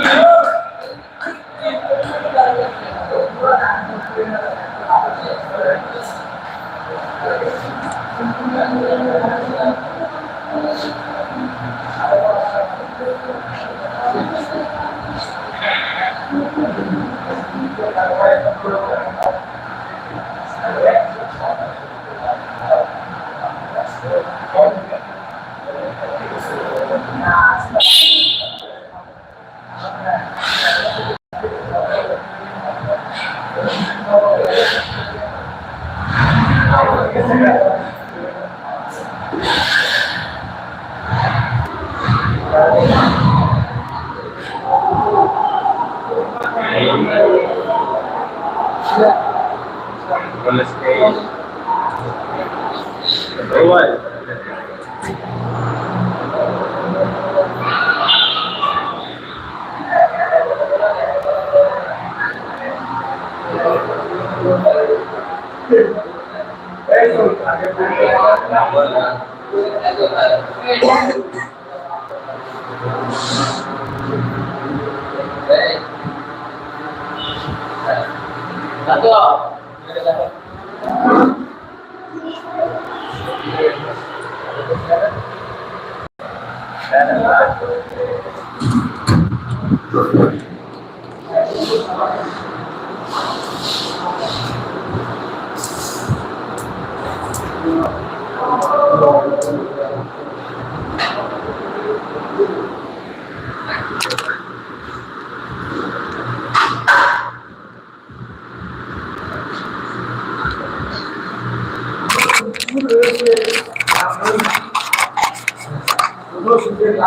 Oh! Satu.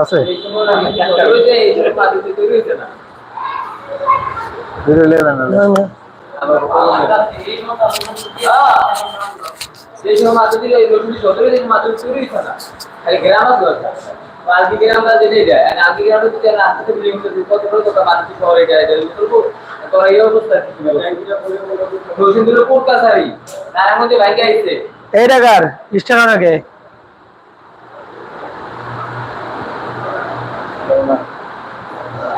আছে আজকে আর আজকে গ্রামটা যদি রাস্তা থেকে লিঙ্ক করতে কত বড় কথা মানুষ শহরে যায় এটা করব তোরা এই অবস্থা কি রসুন কাছারি তার মধ্যে ভাইকে আইছে এই টাকার স্টেশন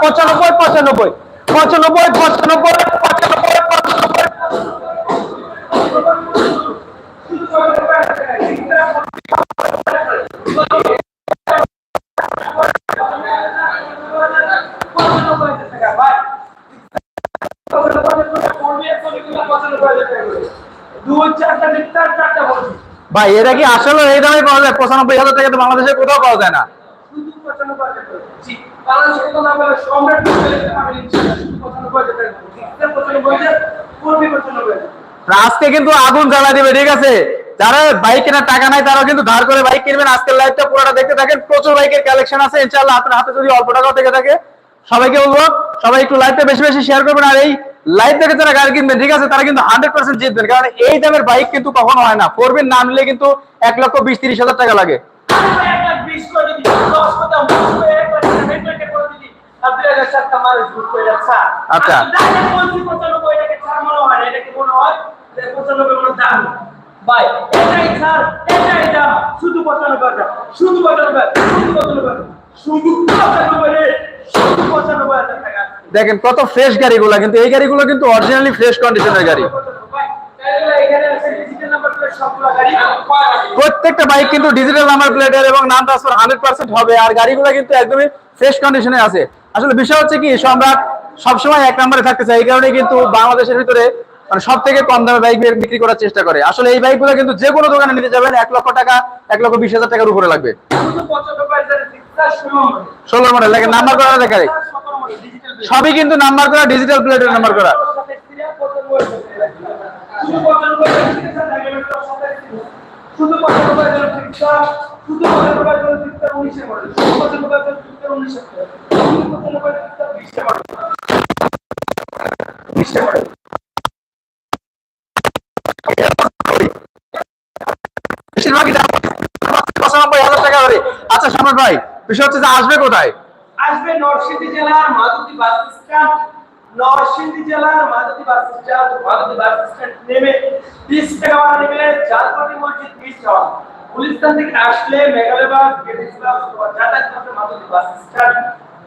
পঁচানব্বই পঁচানব্বই। পঁচানব্বই পঁচানব্বই পঁচানব্বই পঁচানব্বই। ভাই, এটা কি আসলে এই দামে পাওয়া যায়? পঁচানব্বই হাজার টাকা তো বাংলাদেশে কোথাও পাওয়া যায় না। আজকে কিন্তু আগুন জ্বালা দিবে, ঠিক আছে? যারা বাইক কেনার টাকা নাই, তারাও কিন্তু ধার করে বাইক কিনবেন। আজকের লাইভটা পুরোটা দেখতে থাকেন। প্রচুর বাইকের কালেকশন আছে, ইনশাআল্লাহ আপনার হাতে যদি অল্প টাকাও থেকে থাকে। সবাইকে বলব, সবাই একটু লাইভটা বেশি বেশি শেয়ার করবেন। আর এই লাইভ দেখে যারা গাড়ি কিনবেন, ঠিক আছে, তারা কিন্তু হান্ড্রেড পার্সেন্ট জিতবেন। কারণ এই দামের বাইক কিন্তু কখনো হয় না। ফোরবিন না নিলে কিন্তু এক লক্ষ বিশ তিরিশ হাজার টাকা লাগে। আচ্ছা। ভাই এটাই স্যার এটাই দাম শুধু পঁচানব্বই হাজার শুধু পঁচানব্বই শুধু পঁচানব্বই শুধু পঁচানব্বই শুধু পঁচানব্বই টাকা। দেখেন কত ফ্রেশ গাড়িগুলো কিন্তু এই গাড়িগুলো কিন্তু অরিজিনালি ফ্রেশ কন্ডিশনের গাড়ি। প্রত্যেকটা বাইক কিন্তু ডিজিটাল নাম্বার প্লেটের এবং নাম ট্রান্সফার হান্ড্রেড পার্সেন্ট হবে আর গাড়িগুলো কিন্তু একদমই ফ্রেশ কন্ডিশনে আছে। আসলে বিষয় হচ্ছে কি সম্রাট সবসময় এক নম্বরে থাকতে চাই এই কারণে কিন্তু বাংলাদেশের ভিতরে মানে সব থেকে কম দামে বাইক বিক্রি করার চেষ্টা করে। আসলে এই বাইকগুলো কিন্তু যে কোনো দোকানে নিতে যাবেন, এক লক্ষ টাকা, এক লক্ষ বিশ হাজার টাকার উপরে লাগবে। ষোলো মডেল নাম্বার করা দেখা সবই কিন্তু নাম্বার করা ডিজিটাল প্লেটের নাম্বার করা। শুধু আচ্ছা সম্রাট ভাই, বিষয় হচ্ছে আসবে কোথায়? আসবে নরসিংদী জেলার মাধবদী বাস স্ট্যান্ড। নরসিংদী জেলার Madhabdi bus stand Madhabdi bus stand নেমে বিশ টাকা ভাড়া নেবে মসজিদ বিশ থেকে আসলে মেঘালয়বাগ ক্লাব যাতায়াত করতে মাধবদী বাস স্ট্যান্ড।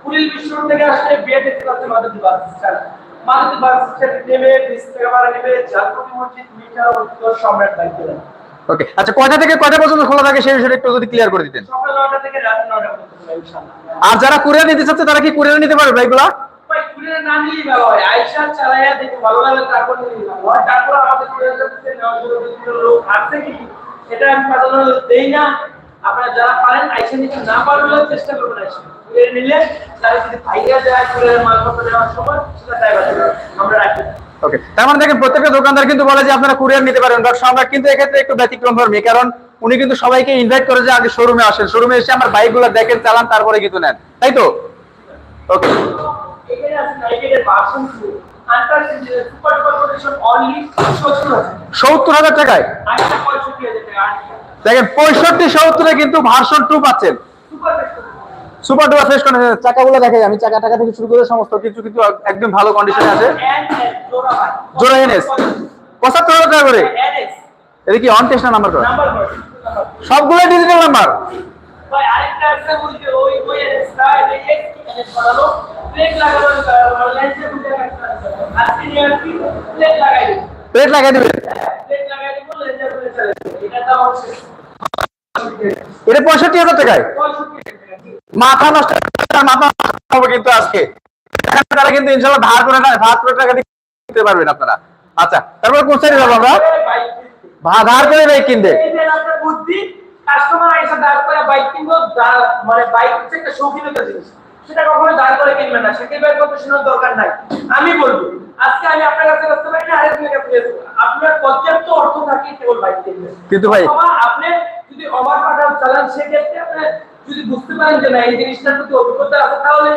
পুলিশ বিশ্ব থেকে আসলে বিএডিস club Madhabdi bus stand. Madhabdi bus নেমে ভাড়া মসজিদ মিটার উত্তর সম্রাট বাইক ওকে আচ্ছা কয়টা থেকে কয়টা পর্যন্ত খোলা থাকে সেই বিষয়টা একটু যদি ক্লিয়ার করে দিতেন? সকাল নয়টা থেকে রাত নয়টা পর্যন্ত ইনশাআল্লাহ। আর যারা কুরিয়ার নিতে চাচ্ছে তারা কি কুরিয়ার নিতে পারবে ভাই কুরিয়ার না নিলেই ভালো হয়। আইসা চালাইয়া দেখে ভালো লাগলে তারপর হয় তারপর আমাদের কুরিয়ার কাছে নেওয়ার জন্য লোক আছে কি? এটা আমি সাধারণত দেই না। আপনারা যারা পারেন আইসা নিতে না পারলে চেষ্টা করবেন আইসা কুরিয়ার নিলে তারা যদি ভাইয়া যায় কুরিয়ার মালপত্র নেওয়ার সময় সেটা ড্রাইভার আমরা রাখি। ওকে তার মানে দেখেন প্রত্যেকটা দোকানদার কিন্তু বলে যে আপনারা কুরিয়ার নিতে পারেন। বাট সম্রাট কিন্তু এক্ষেত্রে একটু ব্যতিক্রম ধর্মী কারণ উনি কিন্তু সবাইকে ইনভাইট করে যে আগে শোরুমে আসেন। শোরুমে এসে আমার বাইকগুলো দেখেন চালান তারপরে কিন্তু নেন। তাই তো? ওকে এখানে আছে নাইকের ভার্সন 2 আন্টার সুপার ডুপার কন্ডিশন অনলি 70 আছে সত্তর হাজার টাকায়? আইসা 65000 টাকা আইসা দেখেন পঁয়ষট্টি সত্তরে কিন্তু ভার্সন টু পাচ্ছেন। সুপার ডুপার ফ্রেশ কন্ডিশন চাকাগুলো দেখাই, আমি চাকা টাকা থেকে শুরু করে সমস্ত কিছু কিন্তু একদম ভালো কন্ডিশনে আছে। জোড়া এনএস পঁচাত্তর হাজার টাকা করে। এটা কি অন টেস্ট না নাম্বার করা? সবগুলো ডিজিটাল নাম্বার প্লেট লাগাই দিব। এটা পঁয়ষট্টি হাজার টাকায়। মাথা নষ্ট মাথা হবে কিন্তু আজকে। তারা কিন্তু ইনশাল্লাহ ধার করে না ধার করে টাকা দিতে পারবেন আপনারা। আচ্ছা তারপরে কোন যাব আমরা? ধার করে বাইক কিনতে কাস্টমার এসে ধার করে বাইক কিনবো মানে বাইক হচ্ছে একটা শৌখিনতা জিনিস। সেটা কখনো করে কিনবে না সেটা করতে শোনার দরকার নাই। আমি বলব আজকে আমি আপনার কাছে করতে পারি না আরেকজনের কাছে আপনার পর্যাপ্ত অর্থ থাকে কেবল বাইক কিন্তু ভাই- আপনি যদি ওভার পাঠাও চালান সেক্ষেত্রে আপনি যদি বুঝতে পারেন যে না এই জিনিসটার প্রতি অভিজ্ঞতা আছে তাহলে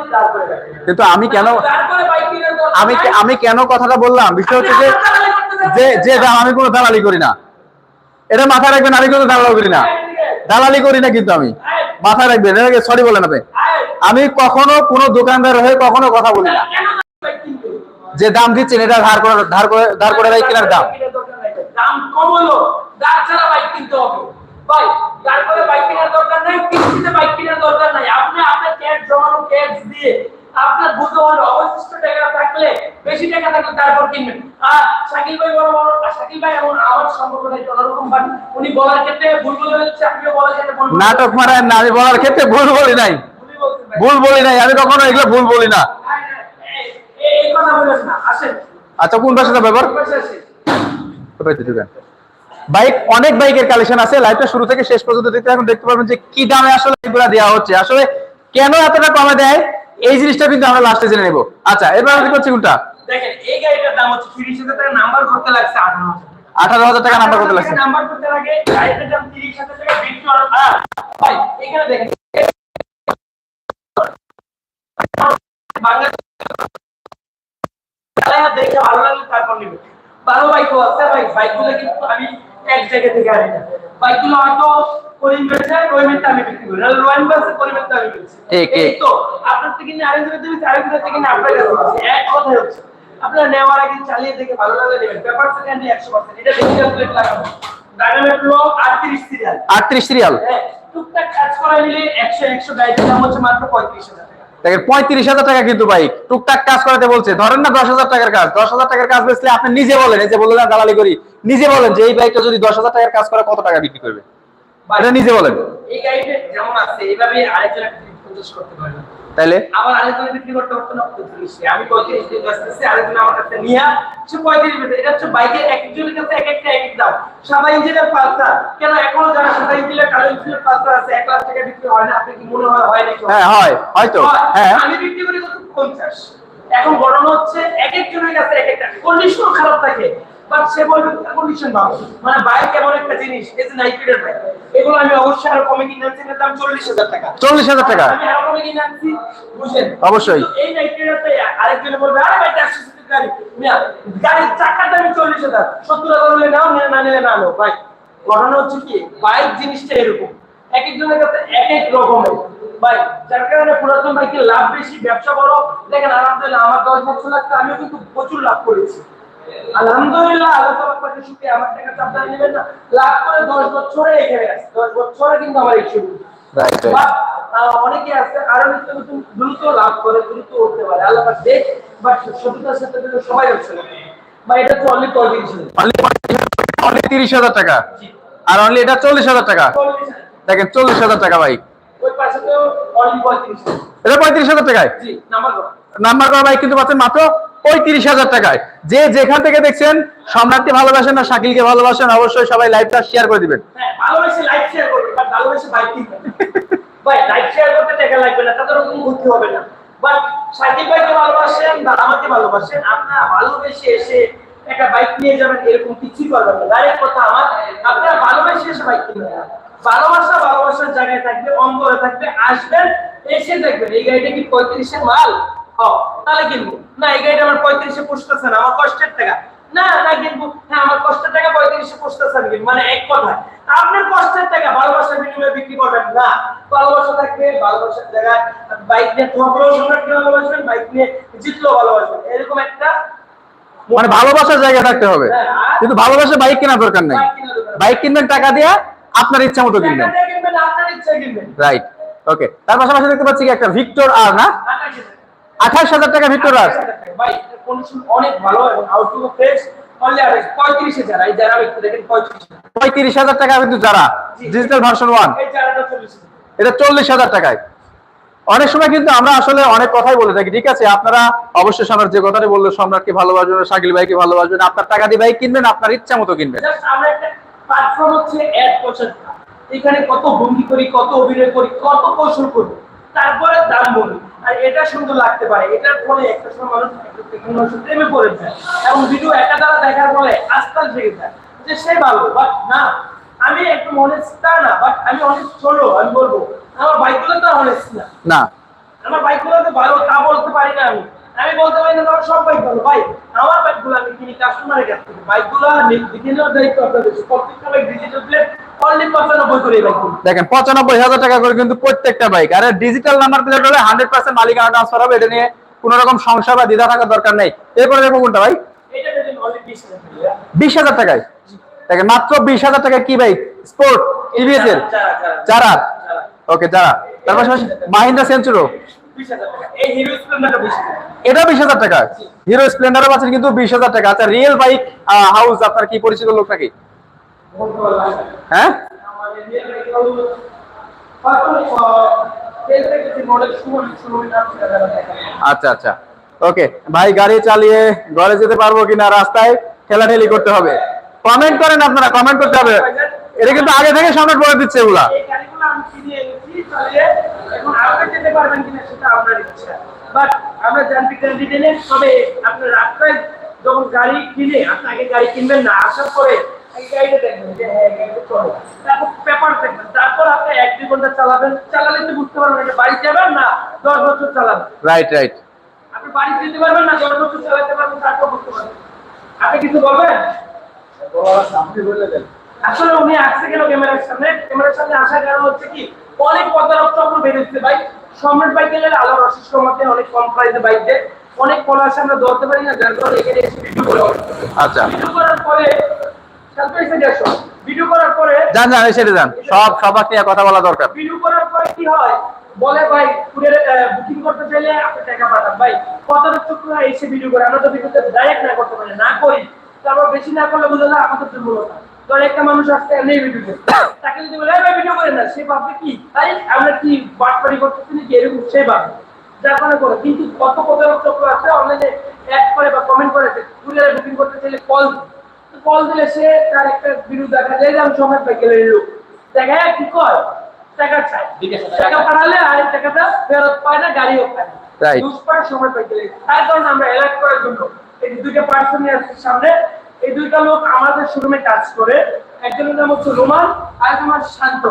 কিন্তু আমি কেন আমি আমি কেন কথাটা বললাম? বিষয় হচ্ছে যে। যে যে দাম আমি কোনো দালালি করি না। এটা মাথায় রাখবেন আমি কোনো দালালি করি না। দালালি করি না কিন্তু আমি। মাথায় রাখবেন এটাকে সরি বলেন আপনি। আমি কখনো কোনো দোকানদার হয়ে কখনো কথা বলি না। যে দাম দিচ্ছেন এটা ধার করে ধার করে ধার করে বাইক কেনার দাম। দাম কম হলো ছাড়া বাইক কিনতে হবে। ভাই করে বাইক কেনার দরকার নাই কিস্তিতে বাইক কেনার দরকার নাই। আপনি আপনার জমানো দিয়ে আপনার অবশিষ্ট টাকা থাকলে বেশি টাকা থাকলে তারপর কিনবেন। আর শাকিল ভাই বড় বড় আর শাকিল ভাই এমন আমার সম্পর্কটা একটু অন্যরকম বাট উনি বলার ক্ষেত্রে ভুল বলে আপনিও বলার ক্ষেত্রে বলে নাটক মারায় না আমি বলার ক্ষেত্রে ভুল বলি নাই। ভাই। ভুল বলি নাই আমি কখনো এগুলো ভুল বলি না। আচ্ছা কোন ভাষাটা ব্যাপার? বাইক অনেক বাইকের কালেকশন আছে লাইভটা শুরু থেকে শেষ পর্যন্ত দেখতে এখন দেখতে পারবেন যে কি দামে আসলে এগুলা দেওয়া হচ্ছে। আসলে কেন এতটা কমে দেয়? এই জিনিসটা কিন্তু আমরা লাস্টে জেনে নেব। আচ্ছা এবার আমি করছি কোনটা দেখেন এই গাড়িটার দাম হচ্ছে তিরিশ হাজার টাকা নাম্বার করতে লাগছে আঠারো হাজার আঠারো হাজার টাকা নাম্বার করতে লাগছে। নাম্বার করতে লাগে গাড়িটার দাম 30000 টাকা বিক্রি করার আর ভাই এখানে দেখেন। দেখে ভালো আমি। তো, আপনার থেকে নিয়ে আরেক জায়গা থেকে আরেক আপনার নেওয়ার আগে চালিয়ে দেখে ভালো লাগলে নেবেন। পেপার সেকেন্ডে একশো পার্সেন্ট এটা ডিজিটাল ডায়নামিক লো আটত্রিশ সিরিয়াল। আটত্রিশ সিরিয়াল? হ্যাঁ টুকটাক কাজ করা মিলে একশো একশো গাড়িটার দাম হচ্ছে মাত্র পঁয়ত্রিশ হাজার টাকা। দেখেন পঁয়ত্রিশ হাজার টাকা কিন্তু বাইক টুকটাক কাজ করাতে বলছে। ধরেন না দশ হাজার টাকার কাজ দশ হাজার টাকার কাজ বেচলে আপনি নিজে বলেন এই যে বললেন দালালি করি নিজে বলেন যে এই বাইকটা যদি দশ হাজার টাকার কাজ করে কত টাকা বিক্রি করবে? এটা নিজে বলেন। এই গাড়িটা যেমন আছে এইভাবে আরেকজনের পঞ্চাশ করতে পারবেন। তাইলে? আবার আরেকজনের বিক্রি করতে পারতো না পঁয়ত্রিশে আমি পঁয়ত্রিশ দিয়ে বেচতেছি আরেকজন আমার কাছে নিয়ে সে পঁয়ত্রিশ বেচে এটা হচ্ছে বাইকের এক একজনের কাছে এক একটা এক দাম। সাদা ইঞ্জিনের পালসার কেন এখনও যারা সাদা ইঞ্জিনের কালো ইঞ্জিনের পালসার আছে এক লাখ টাকা বিক্রি হয় না? আপনি কি মনে হয় হয় নাকি? হ্যাঁ হয়। হয়তো। হ্যাঁ। আমি বিক্রি করি কত পঞ্চাশ। এখন ঘটনা হচ্ছে এক একজনের কাছে এক একটা। কন্ডিশন খারাপ থাকে। বাট সে বলবে কন্ডিশন ভালো মানে বাইক এমন একটা জিনিস এই যে নাইট্রেটের বাইক এগুলো আমি অবশ্যই আরও কমে কিনে আনছি দাম চল্লিশ হাজার টাকা। চল্লিশ হাজার টাকা? আমি আরও কমে কিনে আনছি বুঝলেন? অবশ্যই। এই নাইট্রেটের আরেকজনে বলবে আরে ভাই চারশো গাড়ি। গাড়ির চাকার চল্লিশ হাজার। সত্তর হাজার হলে নাও না নিলে না নাও ভাই। ঘটনা হচ্ছে কি বাইক জিনিসটা এরকম। এক একজনের কাছে এক এক রকমের। ভাই যার কারণে পুরাতন লাভ বেশি ব্যবসা বড়। দেখেন আলহামদুলিল্লাহ আমার দশ বছর লাগছে আমিও কিন্তু প্রচুর লাভ করেছি। আলহামদুলিল্লাহ আল্লাহ আপনাকে আমার টাকা চাপটা নেবেন না। লাভ করে দশ বছরে এখানে দশ বছরে কিন্তু আমার এই শুরু. বা, অনেকে আছে আরও দ্রুত লাভ করে দ্রুত উঠতে পারে। আল্লাহ দেখ সততার সাথে সবাই হচ্ছে না। বা এটা তো অনলি অনলি তিরিশ হাজার টাকা। আর অনলি এটা চল্লিশ হাজার টাকা। দেখেন চল্লিশ হাজার টাকা বাইক ওই পাশে তো অনলি পঁয়ত্রিশ এটা পঁয়ত্রিশ হাজার টাকায়? নাম্বার নাম্বার করা বাইক কিন্তু পাচ্ছেন মাত্র পঁয়ত্রিশ হাজার টাকায়। যে যেখান থেকে দেখছেন, সম্রাটকে ভালোবাসেন না, শাকিলকে ভালোবাসেন, অবশ্যই সবাই লাইভটা শেয়ার করে দিবেন। হ্যাঁ একটা বাইক নিয়ে যাবেন, এরকম কিছুই করবেন না। ডাইরেক্ট কথা আমার, আপনারা ভালোবেসে এসে বাইক কিনবেন ভালোবাসা ভালোবাসার জায়গায় থাকবে, অন্তরে থাকবে, আসবেন, এসে দেখবেন, এই গাড়িটা কি পঁয়ত্রিশের মাল? তাহলে কিনবো না এই গাড়িটা আমার পঁয়ত্রিশে পুষতেছে না আমার কষ্টের টাকা। না না কিনবো হ্যাঁ আমার কষ্টের টাকা পঁয়ত্রিশে পুষতেছে না কিনবো। মানে এক কথা আপনার কষ্টের টাকা ভালোবাসার বিনিময়ে বিক্রি করবেন না। ভালোবাসা থাকবে ভালোবাসার জায়গায় বাইক নিয়ে তোমাকেও সম্রাটকে ভালোবাসবেন বাইক নিয়ে জিতলেও ভালোবাসবেন। এরকম একটা মানে ভালোবাসার জায়গা থাকতে হবে। হ্যাঁ। কিন্তু ভালোবাসা বাইক কেনার দরকার নেই। বাইক কিনবেন টাকা দিয়ে আপনার ইচ্ছা মতো কিনবেন। রাইট ওকে তার পাশাপাশি দেখতে পাচ্ছি কি একটা ভিক্টর আর না? আঠাশ হাজার। টাকা ভিক্টর আর ভাই কন্ডিশন অনেক ভালো এবং আউটলুক ফ্রেশ পঁয়ত্রিশ হাজার টাকা কিন্তু যারা। ডিজিটাল ভার্সন ওয়ান এটা চল্লিশ হাজার টাকায়। অনেক সময় কিন্তু আমরা আসলে অনেক কথাই বলে থাকি। ঠিক আছে আপনারা অবশ্যই সম্রাট যে কথাটি বলল সম্রাটকে ভালোবাসবেন শাকিল ভাইকে ভালোবাসবেন আপনার টাকা দিয়ে বাইক কিনবেন আপনার ইচ্ছা মতো কিনবেন। এখানে কত ভঙ্গি করি কত অভিনয় করি কত কৌশল করি তারপরে দাম বলি। আর এটা সুন্দর লাগতে পারে। এটার ফলে একটা সময় মানুষ প্রেমে পড়ে যায় এবং ভিডিও একা দ্বারা দেখার ফলে আস্তাল থেকে যায়। যে সে ভালো বাট না আমি একটু অনেস্ট তা না বাট আমি অনেক ছোট আমি বলব আমার বাইকগুলো তো অনেস্ট না। না। আমার বাইকগুলো তো ভালো তা বলতে পারি না আমি। আমি বলতে পারি না সব বাইক ভালো। ভাই আমার বাইকগুলো আমি কিনি কাস্টমারের কাছ থেকে। বাইকগুলো দেখে নেওয়ার দায়িত্ব আপনাদের প্রত্যেকটা বাইক ডিজিটাল প্লেট অনলি পঁচানব্বই করে এই বাইকগুলো দেখেন পঁচানব্বই হাজার টাকা করে কিন্তু প্রত্যেকটা বাইক আর ডিজিটাল নাম্বার প্লেট হলে হান্ড্রেড পার্সেন্ট মালিকানা ট্রান্সফার হবে। এটা নিয়ে কোনো রকম সংশয় বা দ্বিধা থাকার দরকার নেই। এরপরে দেখব কোনটা ভাই? বিশ হাজার টাকায়? দেখেন মাত্র বিশ হাজার টাকায় কি বাইক স্পোর্ট এর যারা। ওকে যারা। তার পাশাপাশি মাহিন্দ্রা সেঞ্চুরো এটা বিশ হাজার টাকা। হিরো স্প্লেন্ডারও পাচ্ছেন কিন্তু বিশ হাজার টাকা। আচ্ছা রিয়েল বাইক হাউস আপনার কি পরিচিত লোক নাকি। হ্যাঁ। আচ্ছা আচ্ছা। ওকে ভাই গাড়ি চালিয়ে ঘরে যেতে পারব কিনা? রাস্তায় ঠেলাঠেলি করতে হবে। কমেন্ট করেন আপনারা কমেন্ট করতে হবে। এটা কিন্তু আগে থেকে সামনে বলে দিচ্ছে এগুলা। এই গাড়িগুলো আমি কিনে এনেছি চালিয়ে এখন আপনি যেতে পারবেন কিনা সেটা আপনার ইচ্ছা। বাট আমরা যান্ত্রিক গ্যারান্টি দিলে তবে আপনার রাস্তায় যখন গাড়ি কিনে আপনি আগে গাড়ি কিনবেন না আসার পরে গাড়িটা দেখবেন যে হ্যাঁ গাড়িটা চলে। তারপর পেপার দেখবেন তারপর আপনি এক দুই ঘণ্টা চালাবেন। চালালে তো বুঝতে পারবেন যে বাড়ি যাবেন না দশ বছর চালাবেন। রাইট রাইট আপনি বাড়ি যেতে পারবেন না দশ বছর চালাতে পারবেন তারপর বুঝতে পারবেন। আপনি কিছু বলবেন? আপনি বলে দেন। আসলে উনি আসছে কেন ক্যামেরার সামনে ক্যামেরার সামনে আসার কারণ হচ্ছে কি অনেক প্রতারক চক্র বেরোচ্ছে ভাই সম্রাট বাইক গেলে আলোর অশিষ্ট মধ্যে অনেক কম প্রাইসে বাইক দেয় অনেক পলাশে আমরা ধরতে পারি না যার কারণে এখানে এসে ভিডিও করে আচ্ছা। ভিডিও করার পরে এসে ভিডিও করার পরে যান যান সেটা যান। সব সবার নিয়ে কথা বলা দরকার। ভিডিও করার পরে কি হয়? বলে ভাই কুরিয়ার বুকিং করতে চাইলে আপনি টাকা পাঠান। ভাই প্রতারক চক্র এসে ভিডিও করে। আমরা তো ভিডিওতে ডাইরেক্ট না করতে পারি না করি। তারপর বেশি না করলে বুঝে না আমাদের দুর্বলতা। ধর একটা মানুষ আসতে এমনি ভিডিও তাকে যদি বলে ভাই ভিডিও করে না সে ভাববে কি? তাই আমরা কি বাটপাড়ি করতেছি নাকি? এরকম সে ভাববে। যার কারণে করে কিন্তু কত প্রতারক চক্র আছে অনলাইনে অ্যাড করে বা কমেন্ট করে কুরিয়ারে বুকিং করতে চাইলে কল কল দিলে সে তার একটা ভিডিও দেখা যায় যে আমি সময় পাই গেলে লোক। দেখায় কি কয়? টাকা চাই টাকা পাঠালে আর টাকাটা ফেরত পায় না গাড়িও পায় না। সময় পাই গেলে তার কারণে আমরা অ্যালার্ট করার জন্য এই দুইটা পার্সন সামনে এই দুইটা লোক আমাদের শোরুমে কাজ করে। একজনের নাম হচ্ছে রোমান আর হচ্ছে শান্ত।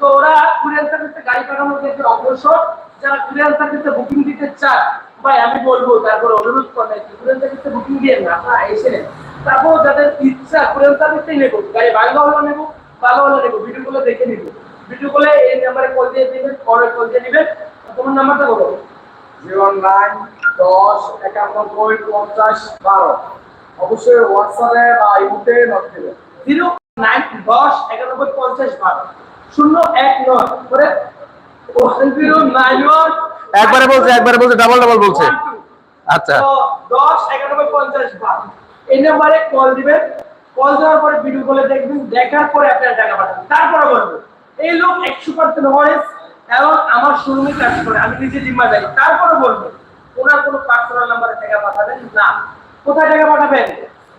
তো ওরা কুরিয়ার সার্ভিসে গাড়ি পাঠানোর ক্ষেত্রে অগ্রসর। যারা কুরিয়ার সার্ভিসে বুকিং দিতে চান ভাই আমি বলব, তারপর অনুরোধ করেন কুরিয়ার সার্ভিসে বুকিং দিয়ে না, আপনারা এসে নেন। তারপর যাদের ইচ্ছা, কুরিয়ার সার্ভিসেই নেব। গাড়ি ভালো হলো নেব ভালো হলো নেব। ভিডিওগুলো দেখে নিবো। ভিডিও কলে এই নাম্বারে কল দিয়ে দিবেন পরে কল দিয়ে দিবেন। তোমার নাম্বারটা বলো। জিরো নাইন দশ একানব্বই পঞ্চাশ বারো। অবশ্যই হোয়াটসঅ্যাপে বা ইমুতে নোট দেবেন। জিরো নাইন দশ একানব্বই পঞ্চাশ বারো। শূন্য এক নয়। করে জিরো নাইন একবারে বলছে একবারে বলছে ডাবল ডাবল বলছে। আচ্ছা। দশ একানব্বই পঞ্চাশ বারো। এই নাম্বারে কল দিবেন। কল দেওয়ার পরে ভিডিও কলে দেখবেন। দেখার পরে আপনারা টাকা পাঠাবেন। তারপরে বলবেন এই লোক একশো পার্সেন্ট হয়েস এবং আমার শোরুমে কাজ করে। আমি নিজে জিম্মাদারি। তারপরে বলব ওনার কোনো পার্সোনাল নাম্বারে টাকা পাঠাবেন না। কোথায় টাকা পাঠাবেন?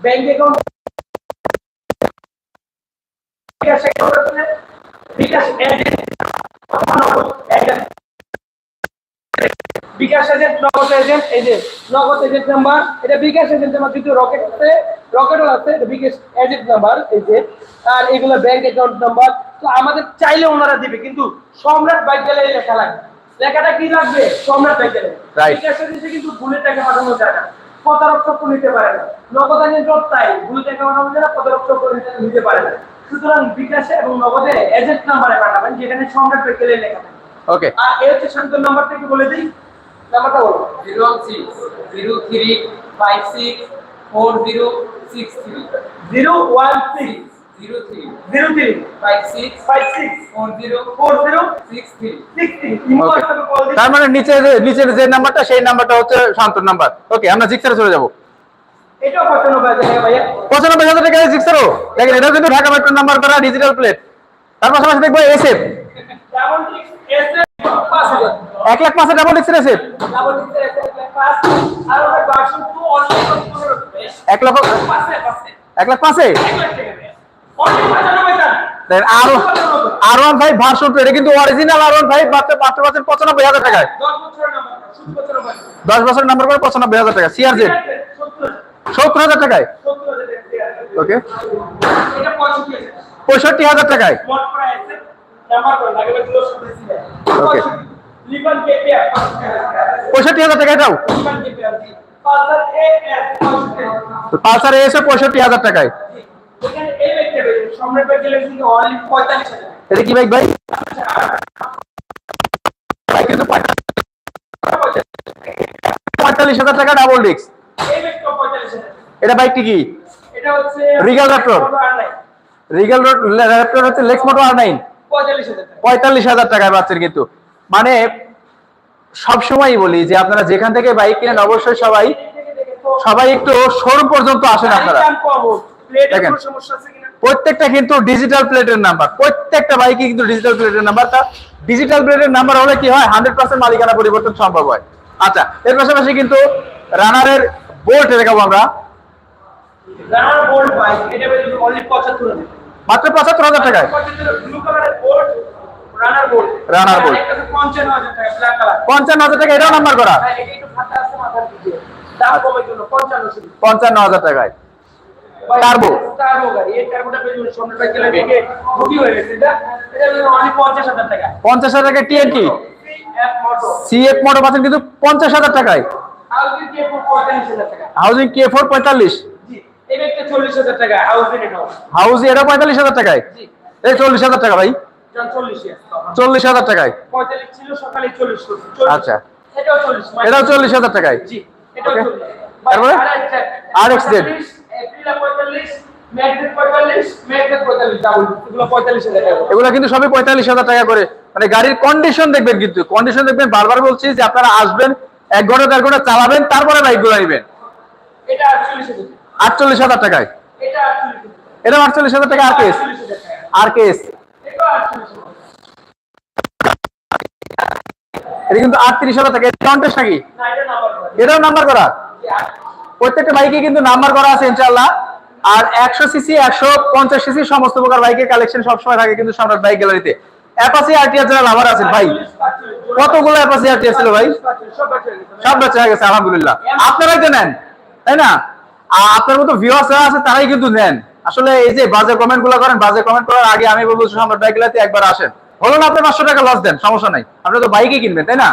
Bank account bKash bKash bKash agent Nagad agent এই নগদ এজেন্ট নাম্বার এটা বিকাশ এজেন্ট নাম্বার কিন্তু রকেট আছে রকেটও আছে এটা বিকাশ এজেন্ট নাম্বার এই যে আর এগুলো ব্যাংক অ্যাকাউন্ট নাম্বার তো আমাদের চাইলে ওনারা দিবে কিন্তু সম্রাট বাইক গেলে লেখা লাগবে। লেখাটা কি লাগবে? সম্রাট বাইক গেলে বিকাশ এজেন্টে কিন্তু ভুলে টাকা পাঠানো যায় না। প্রতারক চক্র নিতে পারে না। নগদ এজেন্ট তাই ভুল টাকা পাঠানো যারা না প্রতারক চক্র নিতে- নিতে পারে না। সুতরাং বিকাশে এবং নগদে এজেন্ট নাম্বারে পাঠাবেন যেখানে সম্রাট পেকেলে লেখা থাকে। ওকে আর এই হচ্ছে শান্তর নাম্বারটা একটু বলে দিই নাম্বারটা বলো। Zero six zero three five six four zero six three. Zero one six. Zero three zero three five six five six four zero four zero six three six three imo okay হোয়াটসঅ্যাপে call দিন তার মানে নিচে যে- নিচের যে নাম্বারটা সেই নাম্বারটা হচ্ছে শান্তর নাম্বার। ওকে আমরা জিক্সারে চলে যাব। এটাও পঁচানব্বই হাজার টাকা ভাইয়া। পঁচানব্বই হাজার টাকা জিক্সারও দেখেন এটাও কিন্তু ঢাকা মেট্রো নাম্বার করা ডিজিটাল প্লেট তার পাশাপাশি দেখব এসএফ এক লাখ পাঁচে ডাবল ডিক্সের এসএফ এক পাঁচে। এক লাখ পাঁচে? আর R one five version two এটা কিন্তু অরিজিনাল আর ওয়ান ফাইভ মাত্র মাত্র পাচ্ছেন পঁচানব্বই হাজার টাকায়। দশ বছরের নাম্বার পঁচানব্বই করে হাজার টাকা সিআরজেড সত্তর হাজার টাকায়? ওকে। পঁয়ষট্টি হাজার টাকায়? কেপিআর পঁয়ষট্টি হাজার টাকা এটাও পালসার এসে পঁয়ষট্টি হাজার টাকায়। এটা কি বাইক ভাই কিন্তু পঁয়তাল্লিশ হাজার টাকা ডাবল ডিস্ক এটা বাইকটি কি Regal Raptor। রিগাল র্যাপটর হচ্ছে লেক্স মোটো আর নাইন পঁয়তাল্লিশ হাজার টাকায় পাচ্ছেন কিন্তু মানে সব সময়ই বলি যে আপনারা যেখান থেকে বাইক কিনেন অবশ্যই সবাই সবাই একটু শোরুম পর্যন্ত আসেন আপনারা দেখেন। প্রত্যেকটা কিন্তু ডিজিটাল প্লেটের নাম্বার প্রত্যেকটা বাইকে কিন্তু ডিজিটাল প্লেটের নাম্বার তা ডিজিটাল প্লেটের নাম্বার হলে কি হয়? হান্ড্রেড পার্সেন্ট মালিকানা পরিবর্তন সম্ভব হয়। আচ্ছা এর পাশাপাশি কিন্তু রানারের বোল্ট দেখাবো আমরা। মাত্র পঁচাত্তর হাজার টাকায়? রানার বোল্ট পঞ্চান্ন হাজার টাকা এটাও নাম্বার করা? হ্যাঁ পঞ্চান্ন হাজার টাকায়? টার্বো হয়ে পঞ্চাশ হাজার টাকা। টিএনটি সিএফ মোটর পাচ্ছেন কিন্তু পঞ্চাশ হাজার টাকায়। হাউজিং কে পঁয়তাল্লিশ হাউজিং ফোর পঁয়তাল্লিশ? এটা পঁয়তাল্লিশ হাজার টাকায়? এই চল্লিশ হাজার টাকা ভাই। চল্লিশ হাজার টাকায়? আচ্ছা। এটাও চল্লিশ। হাজার টাকায়? জি এটাও Okay. তারপরে? RXZ RXZ এপ্রিলা এগুলো কিন্তু সবই পঁয়তাল্লিশ হাজার টাকা করে। মানে গাড়ির কন্ডিশন দেখবেন কিন্তু। কন্ডিশন দেখবেন, বারবার বলছি যে আপনারা আসবেন, এক ঘণ্টা, দেড় ঘণ্টা চালাবেন, তারপরে বাইকগুলো নেবেন। আটচল্লিশ হাজার টাকায়। এটা আটচল্লিশ হাজার টাকা আর কেস আর কেস এটা কিন্তু আটত্রিশ হাজার টাকা। এটা কন্টেস্ট নাকি? এটাও নাম্বার করা। প্রত্যেকটা বাইকে কিন্তু নাম্বার করা আছে ইনশাল্লাহ আর একশো সিসি একশো পঞ্চাশ সিসি সমস্ত প্রকার বাইকের কালেকশন সবসময় থাকে কিন্তু সম্রাট বাইক গ্যালারিতে অ্যাপাসি আরটিআর যারা লাভার আছেন, ভাই, কতগুলো অ্যাপাসি আরটিআর ছিল ভাই? সব বাচ্চা হয়ে গেছে, আলহামদুলিল্লাহ। আপনারাই তো নেন, তাই না? আপনার মতো ভিউয়ার্স যারা আছে, তারাই কিন্তু নেন। আসলে এই যে বাজে কমেন্টগুলো করেন, বাজে কমেন্ট করার আগে আমি বলব সম্রাট বাইক গ্যালারিতে একবার আসেন। হলো না আপনি পাঁচশো টাকা লস দেন, সমস্যা নাই। আপনি তো বাইকে কিনবেন, তাই না?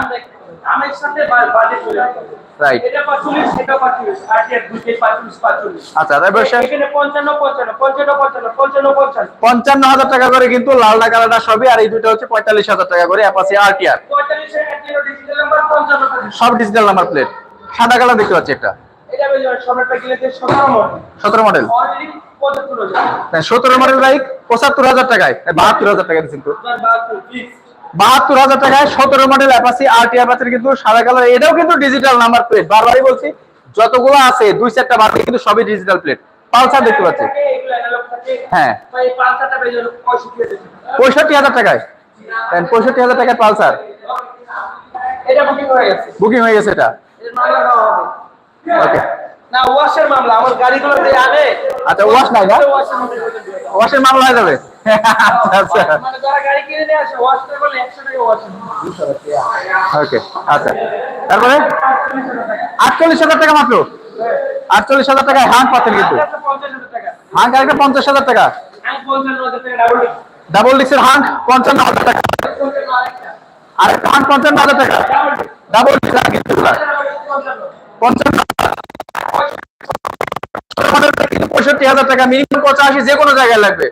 রাইট এটা পাঁচচল্লিশ, এটা পাঁচচল্লিশ, আটিয়ার দুইটাই পাঁচচল্লিশ, পাঁচচল্লিশ। আচ্ছা তারপর সে- এখানে পঞ্চান্ন, পঞ্চান্ন, পঞ্চান্ন, পঞ্চান্ন, পঞ্চান্ন, পঞ্চান্ন। পঞ্চান্ন হাজার টাকা করে কিন্তু লালডা কালারটা সবই আর এই দুটো হচ্ছে পঁয়তাল্লিশ হাজার টাকা করে অ্যাপাসি আরটিআর পঁয়তাল্লিশের এক কিলো ডিজিটাল নাম্বার, পঞ্চান্ন টাকা। সব ডিজিটাল নাম্বার প্লেট সাদা কালার দেখতে পাচ্ছি একটা এটা বেজে যাবে সম্রাট প্যাকেজের সতেরো মডেল। সতেরো মডেল Only পঁচাত্তর হাজার। সতেরো মডেল বাইক পঁচাত্তর হাজার টাকায় বাহাত্তর হাজার টাকা দিচ্ছেন তো আপনার বাহাত্তর, fix। বাহাত্তর হাজার টাকায় সতেরো মডেল অ্যাপাসি আরটিআর পাচ্ছেন কিন্তু সাদা কালার এটাও কিন্তু ডিজিটাল নাম্বার প্লেট বারবারই বলছি যতগুলো আছে দুই চারটা বাকি কিন্তু সবই ডিজিটাল প্লেট পালসার দেখতে পাচ্ছি। হ্যাঁ। পঁয়ষট্টি হাজার টাকায়। পঁয়ষট্টি হাজার টাকায় পালসার। বুকিং হয়ে গেছে। এটা। ওকে না ওয়াশের মামলা আমার গাড়িগুলো যে আনে। আচ্ছা ওয়াশ নাই না? ওয়াশের মামলা হয়ে যাবে? আচ্ছা আচ্ছা। মানে যারা গাড়ি কিনে নিয়ে আসে ওয়াশ করে বলে একশো টাকা ওয়াশ ওকে আচ্ছা। তারপরে? আটচল্লিশ হাজার টাকা মাত্র? আটচল্লিশ হাজার টাকায় হাঁক পাচ্ছেন কিন্তু। হাঁক আরেকটা পঞ্চাশ হাজার টাকা। ডাবল ডিক্সের হাঁক পঞ্চান্ন হাজার টাকা। আর একটা হাঁক পঞ্চান্ন হাজার টাকা। ডাবল ডিক্স হাঁক কিন্তু পঞ্চান্ন পঁয়ষট্টি হাজার টাকা মিনিমাম পঁচাশি যে কোনো জায়গায় লাগবে।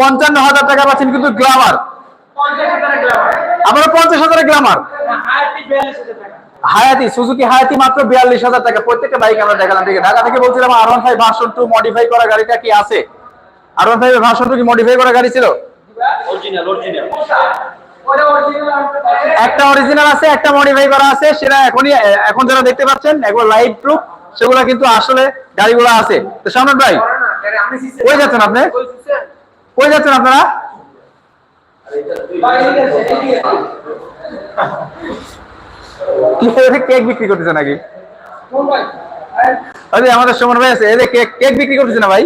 পঞ্চান্ন হাজার টাকা পাচ্ছেন কিন্তু গ্লামার আপনারা পঞ্চাশ হাজার গ্লামার হায়াতি, সুজুকি হায়াতি মাত্র বিয়াল্লিশ হাজার টাকা। প্রত্যেকটা বাইক আমরা দেখালাম। ঠিক ঢাকা থেকে বলছিলাম R one five version two modify করা গাড়িটা কি আছে? R one five version two কি মডিফাই করা গাড়ি ছিল? একটা অরিজিনাল আছে, একটা মডিফাই করা আছে। সেটা এখনই এখন যারা দেখতে পাচ্ছেন, একবার লাইভ প্রুফ সেগুলো কিন্তু আসলে গাড়িগুলো আছে। তো সম্রাট ভাই, কই যাচ্ছেন আপনি? কই যাচ্ছেন আপনারা? কেক বিক্রি করতেছে নাকি? আমাদের সুমন ভাই আছে কেক কেক বিক্রি করতেছে না ভাই?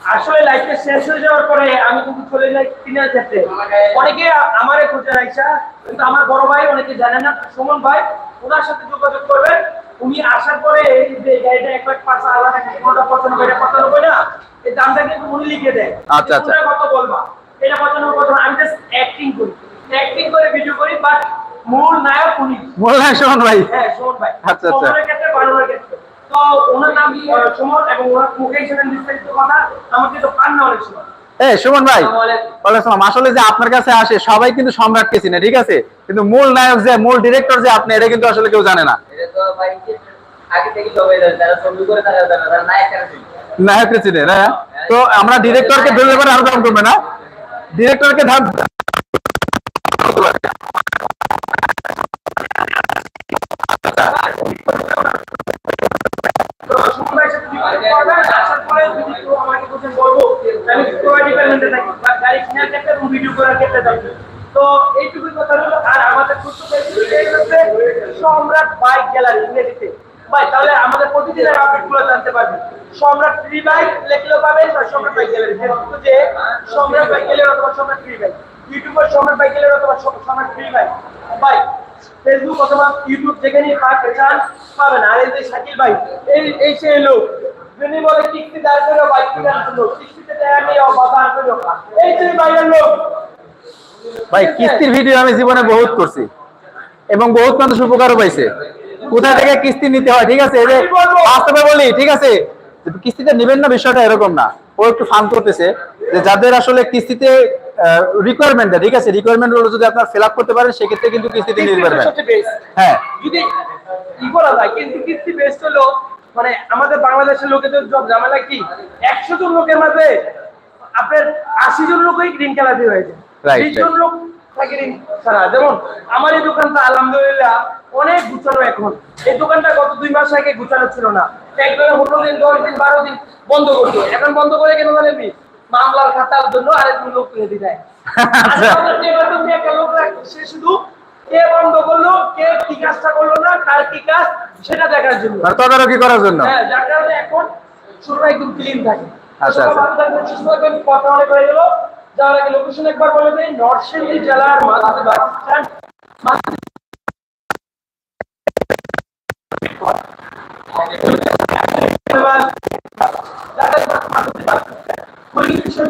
আসলে লাইফটা শেষ হয়ে যাওয়ার পরে আমি কিন্তু চলে যাই কিনার ক্ষেত্রে। অনেকে আমারে খুঁজে রাখছে কিন্তু আমার বড় ভাই অনেকে জানে না। সুমন ভাই, ওনার সাথে যোগাযোগ করবেন। উনি আসার পরে যে গাড়িটা এক লাখ পাঁচ কোনটা পঁচানব্বই এটা পঁচানব্বই না এই দামটা কিন্তু উনি লিখে দেয়। আচ্ছা, আচ্ছা। কত বলবা? এটা পঁচানব্বই আমি জাস্ট অ্যাক্টিং করি। অ্যাক্টিং করে ভিডিও করি বাট মূল নায়ক উনি। বললেন সুমন ভাই। হ্যাঁ সুমন ভাই। আচ্ছা, আচ্ছা। ক্ষেত্রে বানানোর ক্ষেত্রে। তো ওনার নাম সুমন এবং ওনার মুখে সেখানে বিস্তারিত কথা আমাকে তো পান না অনেক সময় এই সুমন ভাই ওয়ালাইকুম আসলে যে আপনার কাছে আসে সবাই কিন্তু সম্রাটকে চিনে ঠিক আছে? কিন্তু মূল নায়ক যে মূল ডিরেক্টর যে আপনি এটা কিন্তু আসলে কেউ জানে না? নায়ককে চিনে না তো আমরা ডিরেক্টরকে ধরলে পরে আরও দাম করবে না। ডিরেক্টরকে তো সুমন সম্রাট বাইক গ্যালারি ইংরেজিতে ফ্রি বা সম্রাট বাইক গ্যালারি অথবা সম্রাট ফ্রি বাইক ভাই ফেসবুক অথবা ইউটিউব যেখানে পাকে চান পাবেন আর এই যে শাকিল ভাই, এই এই সেই লোক যিনি বলে কিস্তি দাঁড় করে বাইক জন্য কিস্তিতে এই বাইরের লোক। ভাই কিস্তির ভিডিও আমি জীবনে বহুত করছি। এবং বহুত মানুষ উপকারও পাইছে। কোথা থেকে কিস্তি নিতে হয় ঠিক আছে? এই যে বাস্তবে বলি ঠিক আছে? কিস্তিতে নেবেন না বিষয়টা এরকম না। ও একটু ফান করতেছে যে যাদের আসলে কিস্তিতে রিকোয়ারমেন্ট ঠিক আছে? রিকোয়ারমেন্টগুলো যদি আপনার ফিল আপ করতে পারেন সেক্ষেত্রে কিন্তু কিস্তিতে নিতে পারবেন। হ্যাঁ। যদি ই করা যায় কিন্তু কিস্তি বেস্ট হলো মানে আমাদের বাংলাদেশের লোকেদের সব ঝামেলা কি? একশো জন লোকের মাঝে আপনার আশি জন লোকই ঋণ খেলাপি হয়েছে। Right, বিশ জন লোক থাকে ঋণ যেমন আমার এই দোকানটা আলহামদুলিল্লাহ অনেক গুছানো এখন। এই দোকানটা গত দুই মাস আগে গুছানো ছিল না। একবারে দিন দশ দিন বারো দিন বন্ধ করতো। এখন বন্ধ করে কেন জানেন মামলার খাতার জন্য আরেকজন লোক দিতে আচ্ছা। একটা লোক সে শুধু কে বন্ধ করল কে কি কাজটা করল না কার কি কাজ সেটা দেখার জন্য। মানে তদারকি করার জন্য? হ্যাঁ যার কারণে এখন শুরুটা একদম ক্লিন থাকে। আচ্ছা, আচ্ছা। সুস্থ থাকবেন, কথা অনেক হয়ে গেল। যাওয়ার আগে লোকেশন একবার বলে দেয় নরসিংদী জেলার মাঝাতে বাস স্ট্যান্ড।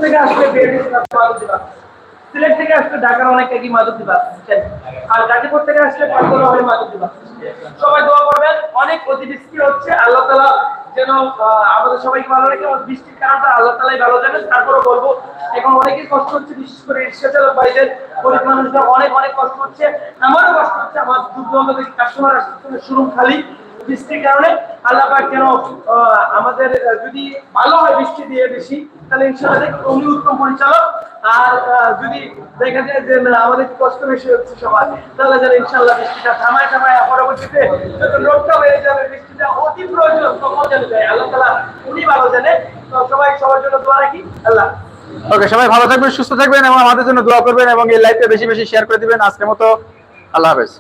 থেকে আসলে মাধুরী বাস। সিলেট থেকে আসলে ঢাকার অনেক একই মাধুরী বাস আর গাজীপুর থেকে আসলে পাঁচতলা হয়ে বাস সবাই দোয়া করবেন। অনেক হচ্ছে। আল্লাহ তালা যেন আমাদের ভালো আমার বৃষ্টির কারণটা আল্লাহ তালাই ভালো জানেন। তারপরে বলব, এখন অনেকেই কষ্ট হচ্ছে, বিশেষ করে চালক গরিব মানুষরা অনেক অনেক কষ্ট হচ্ছে। আমারও কষ্ট হচ্ছে। আমার দূর দূরান্ত থেকে কাস্টমার আসছে শুরু খালি। বৃষ্টির কারণে আল্লাহ পাক যেন আমাদের যদি ভালো হয় বৃষ্টি দিয়ে বেশি, তাহলে ইনশাআল্লাহ উনি উত্তম পরিচালক। আর যদি দেখা যায় যে আমাদের কষ্ট বেশি হচ্ছে সবার, তাহলে যেন ইনশাআল্লাহ বৃষ্টিটা থামায় থামায় পরবর্তীতে যখন হয়ে যাবে, বৃষ্টিটা অতি প্রয়োজন, তখন যেন যায় আল্লাহ তালা উনি ভালো জানে সবাই সবার জন্য দোয়া রাখি। আল্লাহ ওকে, সবাই ভালো থাকবেন, সুস্থ থাকবেন এবং আমাদের জন্য দোয়া করবেন এবং এই লাইভটা বেশি বেশি শেয়ার করে দিবেন। আজকের মতো আল্লাহ হাফেজ।